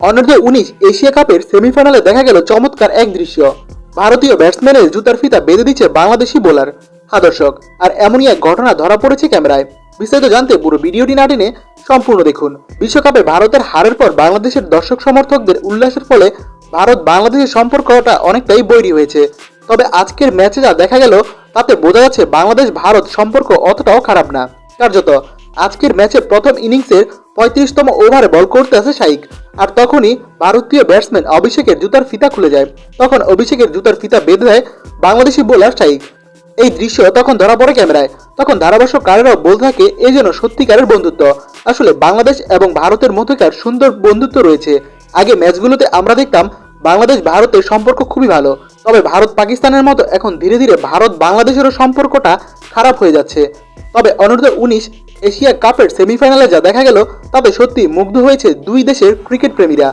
অনূর্ধ্ব উনিশ এশিয়া কাপের সেমিফাইনালে দেখা গেল চমৎকার এক দৃশ্য। ভারতীয় ব্যাটসম্যানের জুতার ফিতা বেঁধে দিচ্ছে বাংলাদেশি বোলার হা দর্শক আর এমনই এক ঘটনা ধরা পড়েছে ক্যামেরায়। বিস্তারিত জানতে পুরো ভিডিওটি না টেনে সম্পূর্ণ দেখুন। বিশ্বকাপে ভারতের হারের পর বাংলাদেশের দর্শক সমর্থকদের উল্লাসের ফলে ভারত বাংলাদেশের সম্পর্কটা অনেকটাই বৈরী হয়েছে। তবে আজকের ম্যাচে যা দেখা গেল, তাতে বোঝা যাচ্ছে বাংলাদেশ ভারত সম্পর্ক অতটাও খারাপ না। কার্যত, আজকের ম্যাচে প্রথম ইনিংসের পঁয়ত্রিশতম ওভারে বল করতে আসে শাইক। আর তখনই ভারতীয় ব্যাটসম্যান অভিষেকের জুতার ফিতা খুলে যায়। তখন অভিষেকের জুতার ফিতা বেঁধে দেয় বাংলাদেশি বোলার শাইক এই দৃশ্য তখন ধরা পড়ে ক্যামেরায়। তখন ধারাভাষ্যকারেরাও বলতে থাকে এই যেন সত্যিকারের বন্ধুত্ব। আসলে বাংলাদেশ এবং ভারতের মধ্যকার সুন্দর বন্ধুত্ব রয়েছে। আগে ম্যাচগুলোতে আমরা দেখতাম বাংলাদেশ ভারতের সম্পর্ক খুবই ভালো। তবে ভারত পাকিস্তানের মতো এখন ধীরে ধীরে ভারত বাংলাদেশেরও সম্পর্কটা খারাপ হয়ে যাচ্ছে। তবে অনূর্ধ্ব উনিশ এশিয়া কাপের সেমিফাইনালে যা দেখা গেল তাতে সত্যি মুগ্ধ হয়েছে দুই দেশের ক্রিকেট প্রেমীরা।